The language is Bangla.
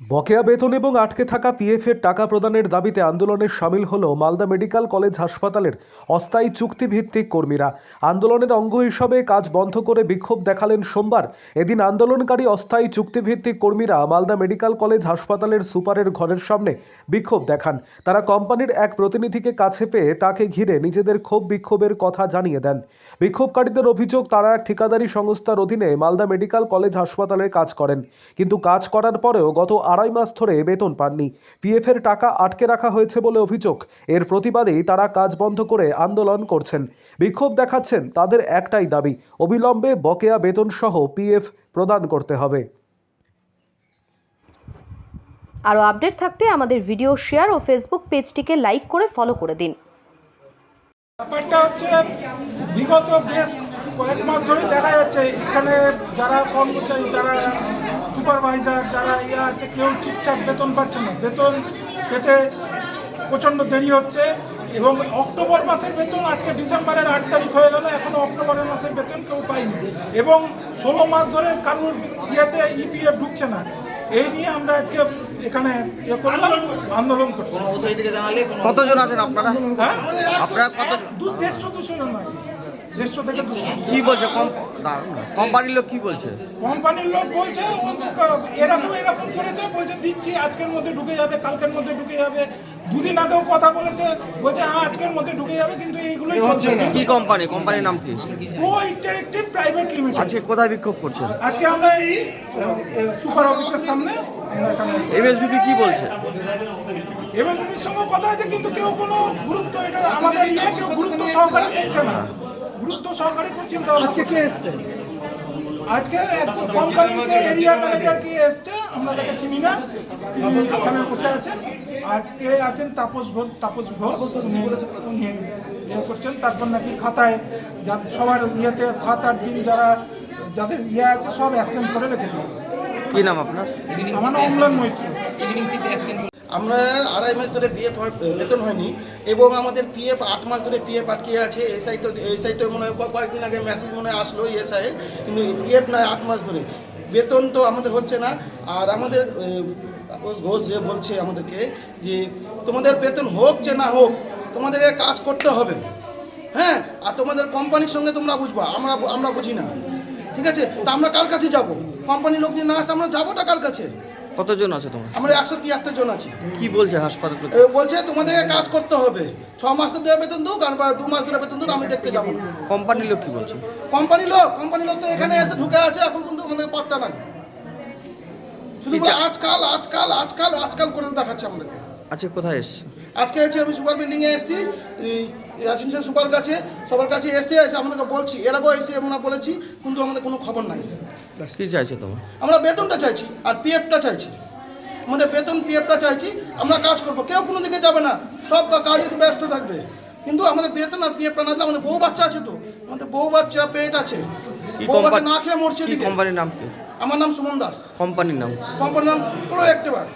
বকেয়া বেতন এবং আটকে থাকা পিএফের টাকা প্রদানের দাবিতে আন্দোলনে সামিল হল মালদা মেডিকেল কলেজ হাসপাতালের অস্থায়ী চুক্তিভিত্তিক কর্মীরা। আন্দোলনের অঙ্গ হিসাবে কাজ বন্ধ করে বিক্ষোভ দেখালেন সোমবার। এদিন আন্দোলনকারী অস্থায়ী চুক্তিভিত্তিক কর্মীরা মালদা মেডিকেল কলেজ হাসপাতালের সুপারের ঘরের সামনে বিক্ষোভ দেখান। তারা কোম্পানির এক প্রতিনিধিকে কাছে পেয়ে তাকে ঘিরে নিজেদের ক্ষোভ বিক্ষোভের কথা জানিয়ে দেন। বিক্ষোভকারীদের অভিযোগ, তারা এক ঠিকাদারি সংস্থার অধীনে মালদা মেডিকেল কলেজ হাসপাতালে কাজ করেন। কিন্তু কাজ করার পরেও গত আড়াই মাস ধরে বেতন পাননি। পিএফের টাকা আটকে রাখা হয়েছে বলে অভিযোগ। এর প্রতিবাদেই তারা কাজ বন্ধ করে আন্দোলন করছেন। বিক্ষোভ দেখাচ্ছেন তাদের একটাই দাবি অবিলম্বে বকেয়া বেতন সহ পিএফ প্রদান করতে হবে। আরও আপডেট থাকতে আমাদের ভিডিও শেয়ার ও ফেসবুক পেজটিকে লাইক করে ফলো করে দিন। ব্যাপারটা হচ্ছে বিগত বেশ কয়েক মাস ধরে দেখা যাচ্ছে এখানে যারা কর্মচারী যারা সুপারভাইজার যারা ইয়ে আছে কেউ ঠিকঠাক বেতন পাচ্ছে না। বেতন পেতে প্রচণ্ড দেরি হচ্ছে এবং অক্টোবর মাসের বেতন আজকে ডিসেম্বরের আট তারিখ হয়ে গেল এখনও অক্টোবরের মাসের বেতন কেউ পায়নি। এবং ষোলো মাস ধরে কারোর ইয়েতে ইপিএফ ঢুকছে না। এই নিয়ে আমরা আজকে এখানে ইয়ে আন্দোলন করছি। কতজন আছেন আপনারা? হ্যাঁ? আপনারা কত দু দেড়শো দুশো জন আছে। দেড়শো থেকে দুশো। কি বলছে? কম দাঁড়ান না। কোম্পানির লোক কি বলছে? কোম্পানির লোক বলছে ও এরকম এরকম করেছে বলছে দিচ্ছি আজকের মধ্যে ঢুকে যাবে কালকের মধ্যে ঢুকে যাবে। দুদিন আগেও কথা বলেছে বলছে হ্যাঁ আজকের মধ্যে ঢুকে যাবে কিন্তু এইগুলোই হচ্ছে না। কি কোম্পানি? কোম্পানির নাম কি? Co interactive private limited. আজকে কোথায় বিক্ষোভ করছেন আজকে আমরা এই সুপার অফিসের সামনে এমএসবিপি কি বলছে? এমএসবির সঙ্গে কথা হয়েছে কিন্তু কেউ কোনো গুরুত্ব এটা আমাদের ইয়ে কেউ গুরুত্ব সহকারে দেখছে না। গুরুত্ব সহকারে চিন্তা আজকে কে এসছে? আজকে কোম্পানিতে এরিয়া ম্যানেজার কে এসছে আমরা তাকে চিনি না তিনি এখানে বসে আছেন। আর কে আছেন? তাপস ঘোষ তাপস ঘোষ উনি ইয়ে করছেন। তারপর নাকি খাতায় যা- সবার ইয়েতে সাত আট দিন যারা যাদের ইয়ে আছে সব অ্যাসেন্ট করে রেখে দিয়েছে। কি নাম আপনার? আমার নাম অম্লান মৈত্র। আমরা আড়াই মাস ধরে পিএফ বেতন হয়নি এবং আমাদের পিএফ আট মাস ধরে পিএফ আটকে আছে। এই সাইটে এই সাইটে মনে হয় কয়েকদিন আগে মেসেজ মনে হয় আসলো এসআই কিন্তু পিএফ নয় আট মাস ধরে। বেতন তো আমাদের হচ্ছে না। আর আমাদের তাপস ঘোষ যে বলছে আমাদেরকে যে তোমাদের বেতন হোক যে না হোক, তোমাদেরকে কাজ করতে হবে। হ্যাঁ? আর তোমাদের কোম্পানির সঙ্গে তোমরা বুঝবা। আমরা আমরা বুঝি না। ঠিক আছে? তা আমরা কার কাছে যাব? কোম্পানির লোক যদি না আসে, আমরা যাবোটা কার কাছে? কতজন আছে তোমার? আমরা একশো তিয়াত্তর জন আছি। কি বলছে হাসপাতাল বলছে তোমাদেরকে কাজ করতে হবে। ছ মাস তো ধরে বেতন দুক আর দু মাস ধরে বেতন দু আমি দেখতে যাব। কোম্পানির লোক কি বলছে? কোম্পানি লোক কোম্পানি লোক তো এখানে এসে ঢুকে আছে এখন কিন্তু আমাদের পাত্তা নাই। শুধু আজকাল আজকাল আজকাল আজকাল করে দেখাচ্ছে আমাদেরকে। আচ্ছা কোথায় এসছে? আজকে হচ্ছে আমি সুপার বিল্ডিং এ এসেছি অ্যাসিস্ট্যান্ট সুপার কাছে সবার কাছে এসে এসে আমাদেরকে বলছি এর আগেও এসে আমরা বলেছি কিন্তু আমাদের কোনো খবর নাই। কি চাইছে তোমার? আমরা বেতনটা চাইছি আর পিএফটা চাইছি। আমাদের বেতন পিএফটা চাইছি আমরা কাজ করব। কেউ কোনো দিকে যাবে না। সব কাজে ব্যস্ত থাকবে। কিন্তু আমাদের বেতন আর পিএফটা না দিলে আমাদের বউ বাচ্চা আছে তো। আমাদের বউ বাচ্চা পেট আছে। বউ বাচ্চা না খেয়ে মরছে কি কোম্পানির নাম কি? আমার নাম সুমন দাস। কোম্পানির নাম? কোম্পানির নাম পুরো একটিভার